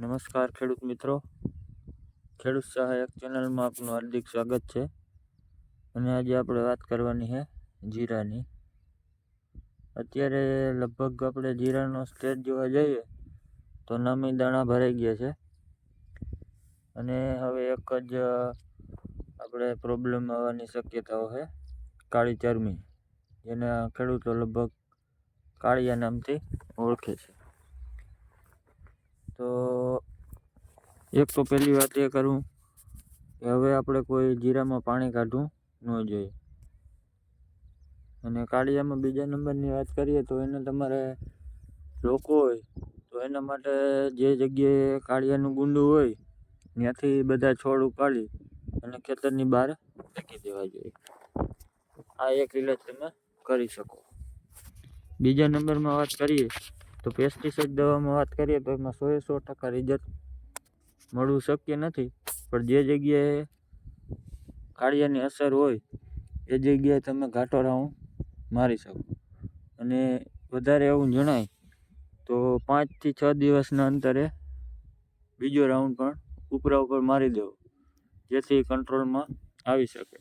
નમસ્કાર ખેડૂત મિત્રો. ખેડૂત સહાયક ચેનલમાં આપનું હાર્દિક સ્વાગત છે. અને આજે આપણે વાત કરવાની છે જીરાની. અત્યારે લગભગ આપણે જીરાનો સ્ટેજ જોવા જઈએ તો નામી દાણા ભરાઈ ગયા છે. અને હવે એક જ આપણે પ્રોબ્લેમ આવવાની શક્યતાઓ છે. કાળી ચરમી જેને ખેડૂતો લગભગ કાળિયા નામથી ઓળખે છે. તો એક તો પહેલી વાત એ કરું કે હવે આપણે કોઈ જીરામાં પાણી કાઢવું ન જોઈએ. અને કાળિયામાં બીજા નંબરની વાત કરીએ તો એને તમારે રોકવો હોય તો એના માટે જે જગ્યાએ કાળિયાનું ગુંડું હોય ત્યાંથી બધા છોડ ઉપાડી અને ખેતરની બહાર ફેંકી દેવા જોઈએ. આ એક ઇલાજ તમે કરી શકો. બીજા નંબરમાં વાત કરીએ તો પેસ્ટિસાઇડ દવામાં વાત કરીએ તો એમાં સો એ સો ટકા રિઝલ્ટ મળવું શક્ય નથી. પણ જે જગ્યાએ કાળિયાની અસર હોય, એ જગ્યાએ તમે ઘાટો રાઉન્ડ મારી શકો. અને વધારે એવું જણાય તો પાંચથી છ દિવસના અંતરે બીજો રાઉન્ડ પણ ઉપરા ઉપર મારી દેવો. જેથી કંટ્રોલમાં આવી શકે.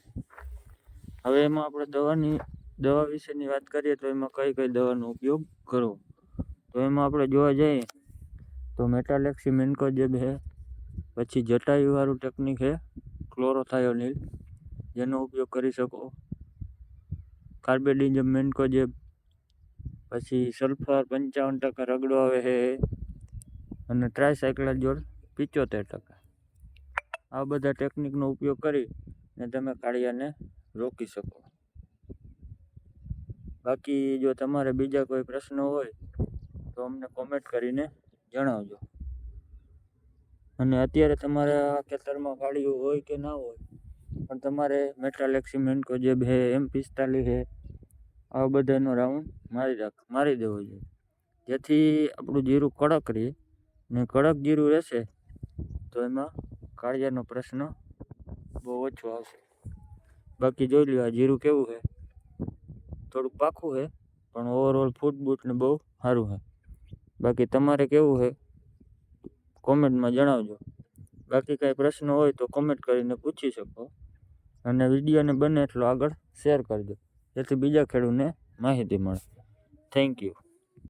હવે એમાં આપણે દવાની, દવા વિશેની વાત કરીએ તો એમાં કઈ કઈ દવાનો ઉપયોગ કરવો? તો એમાં આપણે જોવા જઈએ તો મેટાલેક્સી મેન્કોજેબ છે, પછી જટાયુવાળું ટેકનિક છે ક્લોરોથાયોનિલ જેનો ઉપયોગ કરી શકો. કાર્બેડિઝમ મેન્કોજેબ પછી સલ્ફર પંચાવન ટકા રગડો આવે છે, અને ટ્રાયસાયક્લાજોલ પિચોતેર ટકા. આ બધા ટેકનિકનો ઉપયોગ કરી ને તમે કાળિયાને રોકી શકો. બાકી જો તમારે બીજા કોઈ પ્રશ્નો હોય તો અમને કોમેન્ટ કરીને જણાવજો. અને અત્યારે તમારા ખેતરમાં કાળિયું હોય કે ના હોય, પણ તમારે મેટાલેક્સી કોજેબ હે એમ પિસ્તાલીસ છે આવા બધાનો રાઉન્ડ મારી રાખ, મારી દેવો જોઈએ જેથી આપણું જીરું કડક રહે ને કડક જીરું રહેશે તો એમાં કાળિયાનો પ્રશ્ન બહુ ઓછો આવશે. બાકી જોઈ લ્યો આ જીરું કેવું છે. થોડુંક પાકું છે, પણ ઓવરઓલ ફૂટ બૂટને બહુ સારું છે. બાકી તમારે કેવું છે? કોમેન્ટમાં જણાવજો. બાકી કાંઈ પ્રશ્ન હોય તો કોમેન્ટ કરીને પૂછી શકો. અને વિડીયોને બને એટલો આગળ શેર કરજો. જેથી બીજા ખેડૂતને માહિતી મળે. Thank you